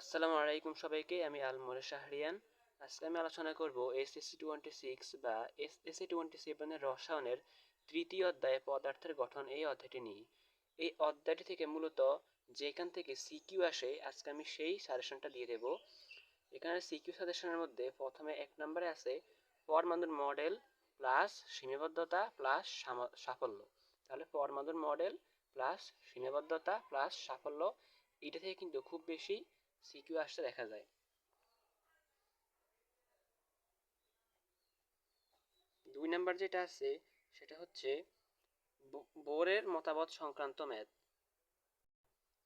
আসসালামু আলাইকুম সবাইকে, আমি আলমরে শাহরিয়ান। আজকে আমি আলোচনা করব এসএসসি টোয়েন্টি সিক্স বা এসএসসি টোয়েন্টি সেভেনের রসায়নের তৃতীয় অধ্যায়ে পদার্থের গঠন এই অধ্যায়টি নিয়ে। এই অধ্যায়টি থেকে মূলত যেখান থেকে সিকিউ আসে, আজকে আমি সেই সাজেশনটা দিয়ে দেব। এখানে সিকিউ সাজেশনের মধ্যে প্রথমে এক নম্বরে আছে পরমাণুর মডেল প্লাস সীমাবদ্ধতা প্লাস সাফল্য। তাহলে পরমাণুর মডেল প্লাস সীমাবদ্ধতা প্লাস সাফল্য, এটা থেকে কিন্তু খুব বেশি সিকিউ আসতে দেখা যায়। দুই নাম্বার যেটা আছে, সেটা হচ্ছে বোরের মতামত সংক্রান্ত ম্যাথ।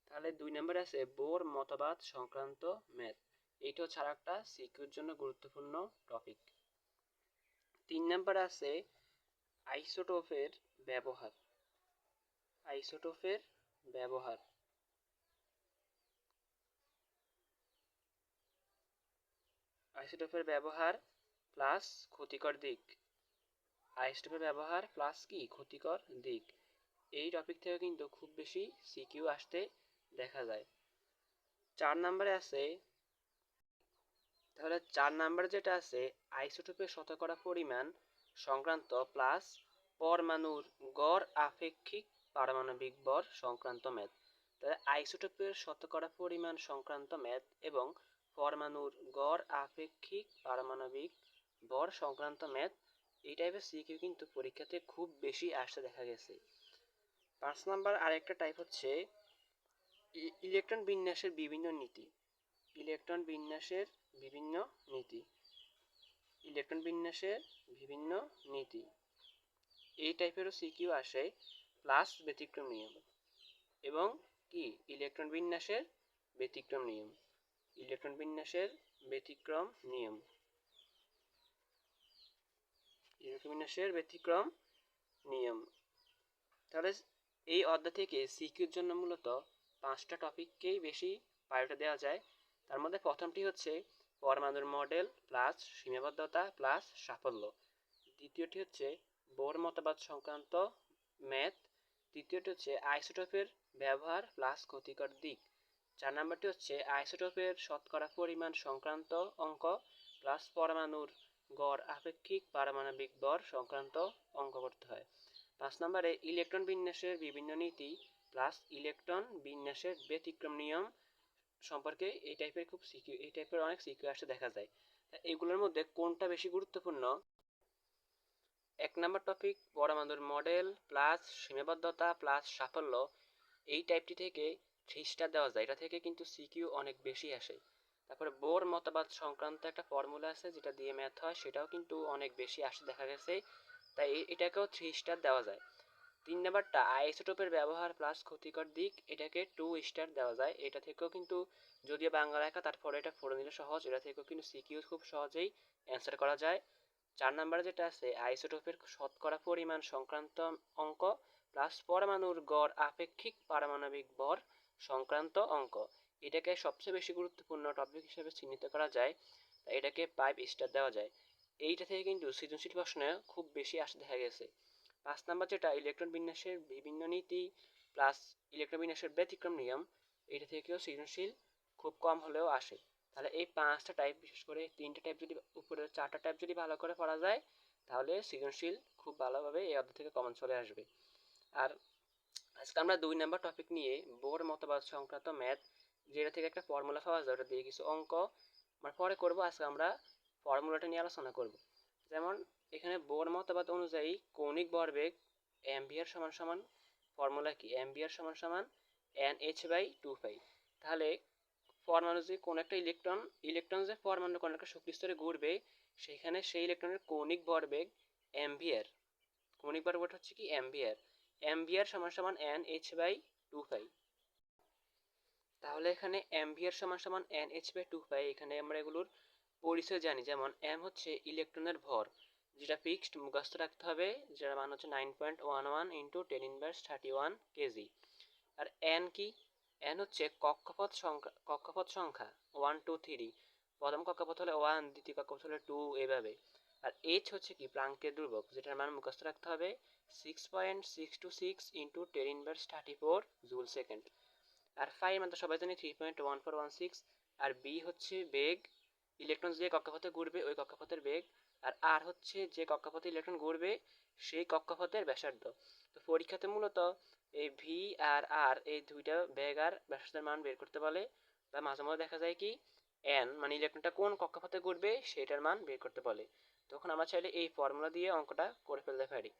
তাহলে দুই নাম্বারে আছে, বোর মতবাদ সংক্রান্ত ম্যাথ। এইটা হচ্ছে একটা সিকিউর জন্য গুরুত্বপূর্ণ টপিক। তিন নাম্বার আছে, আইসোটোপের ব্যবহার। আইসোটোপের ব্যবহার। আইসোটোপের ব্যবহার প্লাস ক্ষতিকর দিক। আইসোটোপের ব্যবহার প্লাস কি? ক্ষতিকর দিক। এই টপিক থেকে কিন্তু খুব বেশি সিকিউ আসতে দেখা যায়। চার নাম্বারে আছে, তাহলে চার নাম্বার যেটা আছে আইসোটোপের শতকরা পরিমাণ সংক্রান্ত প্লাস পরমাণুর গড় আপেক্ষিক পারমাণবিক ভর সংক্রান্ত ম্যাথ তাহলে আইসোটোপের শতকরা পরিমাণ সংক্রান্ত ম্যাথ এবং পরমাণুর গড়, আপেক্ষিক পারমাণবিক ভর সংক্রান্ত ম্যাথ, এই টাইপের সিকিউ কিন্তু পরীক্ষাতে খুব বেশি আসতে দেখা গেছে। পাঁচ নাম্বার আরেকটা টাইপ হচ্ছে ইলেকট্রন বিন্যাসের বিভিন্ন নীতি। ইলেকট্রন বিন্যাসের বিভিন্ন নীতি। ইলেকট্রন বিন্যাসের বিভিন্ন নীতি। এই টাইপেরও সিকিউ আসে প্লাস ব্যতিক্রম নিয়ম। এবং কি? ইলেকট্রন বিন্যাসের ব্যতিক্রম নিয়ম। ইলেকট্রন বিন্যাসের ব্যতিক্রম নিয়ম। ইলেকট্রন বিন্যাসের ব্যতিক্রম নিয়ম। তাহলে এই অধ্যায় থেকে সিকিউর জন্য মূলত পাঁচটা টপিককেই বেশি প্রায়োরিটি দেওয়া যায়। তার মধ্যে প্রথমটি হচ্ছে পরমাণুর মডেল প্লাস সীমাবদ্ধতা প্লাস সাফল্য। দ্বিতীয়টি হচ্ছে বোর মতবাদ সংক্রান্ত ম্যাথ। তৃতীয়টি হচ্ছে আইসোটোপের ব্যবহার প্লাস ক্ষতিকর দিক। চার নাম্বারটি হচ্ছে আইসোটোপের শতকরা পরিমাণ সংক্রান্ত অঙ্ক প্লাস পরমাণুর গড় আপেক্ষিক পারমাণবিক ভর সংক্রান্ত অঙ্ক করতে হয়। পাঁচ নম্বরে ইলেকট্রন বিন্যাসের বিভিন্ন নীতি প্লাস ইলেকট্রন বিন্যাসের ব্যতিক্রম নিয়ম সম্পর্কে এই টাইপের খুব সিকিউ, এই টাইপের অনেক সিকিউ আসতে দেখা যায়। এগুলোর মধ্যে কোনটা বেশি গুরুত্বপূর্ণ? এক নম্বর টপিক পরমাণুর মডেল প্লাস সীমাবদ্ধতা প্লাস সাফল্য। এই টাইপটি থেকে থ্রি স্টার দেওয়া যায়। এটা থেকে কিন্তু সিকিউ অনেক বেশি আসে। তারপরে বোর মতবাদ সংক্রান্ত একটা ফর্মুলা আছে যেটা দিয়ে ম্যাথ হয়, সেটাও কিন্তু অনেক বেশি আসে দেখা গেছে। তাই এটাকেও থ্রি স্টার দেওয়া যায়। তিন নাম্বারটা, আইসোটোপের ব্যবহার প্লাস ক্ষতিকর দিক, এটাকে টু স্টার দেওয়া যায়। এটা থেকেও কিন্তু যদিও বাংলা লেখা, তারপরে এটা পড়ে নিলে সহজ। এটা থেকেও কিন্তু সিকিউ খুব সহজেই অ্যান্সার করা যায়। চার নাম্বারে যেটা আছে, আইসোটোপের শতকরা পরিমাণ সংক্রান্ত অঙ্ক প্লাস পরমাণুর গড় আপেক্ষিক পারমাণবিক ভর সংক্রান্ত অঙ্ক। এটাকে সবচেয়ে বেশি গুরুত্বপূর্ণ টপিক হিসেবে চিহ্নিত করা যায় এটাকে ফাইভ স্টার দেওয়া যায়। এইটা থেকে কিন্তু সৃজনশীল প্রশ্নে খুব বেশি আসে দেখা গেছে। পাঁচ নাম্বার যেটা ইলেকট্রন বিন্যাসের বিভিন্ন নীতি প্লাস ইলেকট্রন বিন্যাসের ব্যতিক্রম নিয়ম, এটা থেকেও সৃজনশীল খুব কম হলেও আসে। তাহলে এই পাঁচটা টাইপ বিশেষ করে তিনটা টাইপ যদি উপরে চারটা টাইপ যদি ভালো করে পড়া যায়, তাহলে সৃজনশীল খুব ভালোভাবে এই অধ্যায় থেকে কমন চলে আসবে। আর আজকে আমরা দুই নাম্বার টপিক নিয়ে বোর মতবাদ সংক্রান্ত ম্যাথ যেটা থেকে একটা ফর্মুলা পাওয়া যায়, ওটা দিয়ে কিছু অঙ্ক, আমরা পরে করব, আজকে আমরা ফর্মুলাটা নিয়ে আলোচনা করব। যেমন, এখানে বোর মতবাদ অনুযায়ী কৌণিক ভরবেগ এমভিআর সমান সমান ফর্মুলা কি? এমভিআর সমান সমান N H by two pi তাহলে পরমাণু যে কোনো একটা ইলেকট্রন ইলেকট্রন যে পরমাণু কোনো একটা শক্তি স্তরে ঘুরবে, সেখানে সেই ইলেকট্রনের কৌণিক ভরবেগ এমভিআর কৌণিক ভরবেগ হচ্ছে কি? এমভিআর এমভিআর সমান সমান N H by two pi তাহলে এখানে এমভিআর সমান সমান N H by two pi এখানে আমরা এগুলোর পরিচয় জানি। যেমন এম হচ্ছে ইলেকট্রনের ভর, যেটা ফিক্সড মুখস্থ রাখতে হবে যেটা মান হচ্ছে nine point one one into ten inverse thirty one kg আর এন কি? এন হচ্ছে কক্ষপথ সংখ্যা কক্ষপথ সংখ্যা ওয়ান টু থ্রি প্রথম কক্ষপথ হলে ওয়ান দ্বিতীয় কক্ষপথ হলে টু এভাবে। আর এইচ হচ্ছে কি? প্রাঙ্কের ধ্রুবক, যেটার মান মুখস্থ রাখতে হবে। Six point six two six into ten inverse four joule second আর ফাইভ আমরা সবাই জানি three point one four one six আর বি হচ্ছে বেগ ইলেকট্রন যে কক্ষপথে ঘুরবে ওই কক্ষপথের বেগ, আর আর হচ্ছে যে কক্ষপথে ইলেকট্রন ঘুরবে সেই কক্ষপথের ব্যাসার্ধ। তো পরীক্ষাতে মূলত এই ভি আর আর এই দুইটা বেগ আর ব্যাসার্ধের মান বের করতে বলে। বা মাঝে মাঝে দেখা যায় কি এন মানে ইলেকট্রনটা কোন কক্ষপথে ঘুরবে সেটার মান বের করতে বলে। তখন আমরা চাইলে এই ফর্মুলা দিয়ে অঙ্কটা করে ফেলতে পারি।